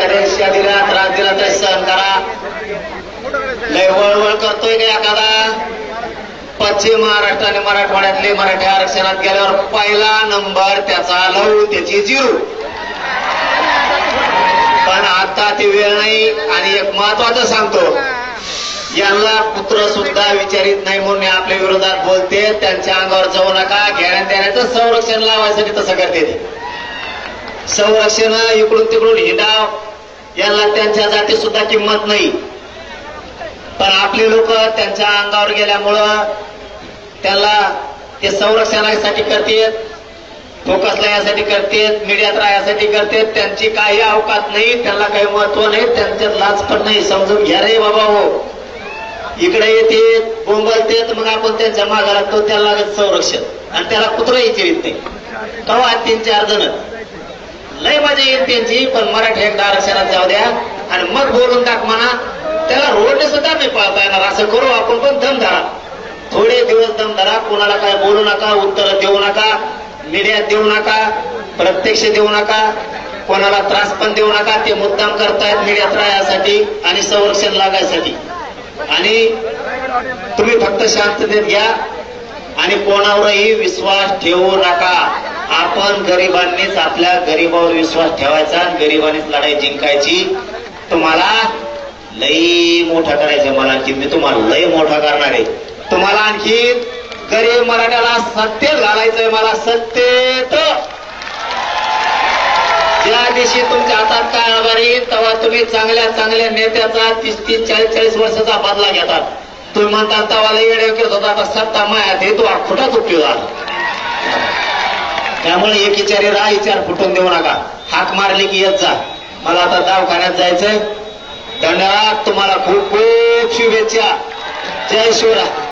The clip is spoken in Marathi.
दिला त्रास दिला तर सहन करा लय वळवळ करतोय का एखादा. पश्चिम महाराष्ट्र आणि मराठवाड्यातले मराठी आरक्षणात गेल्यावर पहिला नंबर त्याचा लव त्याची जिरू पण आता ती वेळ नाही आणि एक महत्वाचं सांगतो. यांना पुत्र सुद्धा विचारित नाही म्हणून आपल्या विरोधात बोलते. त्यांच्या अंगावर जाऊ नका. घेण्यात देण्याचं संरक्षण लावायसाठी तसं करते संरक्षण इकडून तिकडून हिंडाव. यांना त्यांच्या जाती सुद्धा किंमत नाही. पण आपले लोक त्यांच्या अंगावर गेल्यामुळं त्याला ते संरक्षणासाठी करतेत फोकसला यासाठी करतेत मीडियात राहण्यासाठी करतेत. त्यांची काही अवकात नाही त्यांना काही महत्त्व नाही त्यांच्यात लाच पण नाही. समजून घ्या रे बाबा हो. इकडे येते बोंबलतेत मग आपण त्यांच्या मागा लागतो त्याला संरक्षण. आणि त्याला कुत्र विचारित नाही. कवा तीन चार जण? लय मजा येईल त्यांची पण मराठी एकदा आरक्षणात जाऊ द्या. आणि मग बोलून टाक म्हणा. त्याला रोडने सुद्धा नाही पाळता येणार. असं करू आपण पण दम धरा. थोडे दिवस दम धरा. कोणाला काय बोलू नका उत्तर देऊ नका मीडियात देऊ नका प्रत्यक्ष देऊ नका कोणाला त्रास पण देऊ नका. ते मुद्दाम करतायत मीडियात राहण्यासाठी आणि संरक्षण लागायसाठी. आणि तुम्ही फक्त शांततेत घ्या. आणि कोणावरही विश्वास ठेवू नका. आपण गरिबांनीच आपल्या गरिबावर विश्वास ठेवायचा आणि गरिबांनीच लढाई जिंकायची. तुम्हाला लई मोठा करायचं मला आणखी मी तुम्हाला लई मोठा करणार आहे. तुम्हाला आणखी गरीब मराठ्याला सत्य घालायचंय मला सत्तेत. ज्या दिवशी तुमच्या हातात काय आभार येईल तेव्हा तुम्ही चांगल्या चांगल्या नेत्याचा तीस तीस चाळीस चाळीस वर्षाचा बदला घेतात. तुम्ही म्हणता तवाला येडे करत होता आता सत्ता माया ते तो खोटाच उपयोग झाला? त्यामुळे एक विचारी रा विचार फुटून देऊ नका. हाक मारली की येत जा. मला आता दवाखान्यात जायचंय. धन्यवाद तुम्हाला खूप खूप शुभेच्छा. जय शिवराय.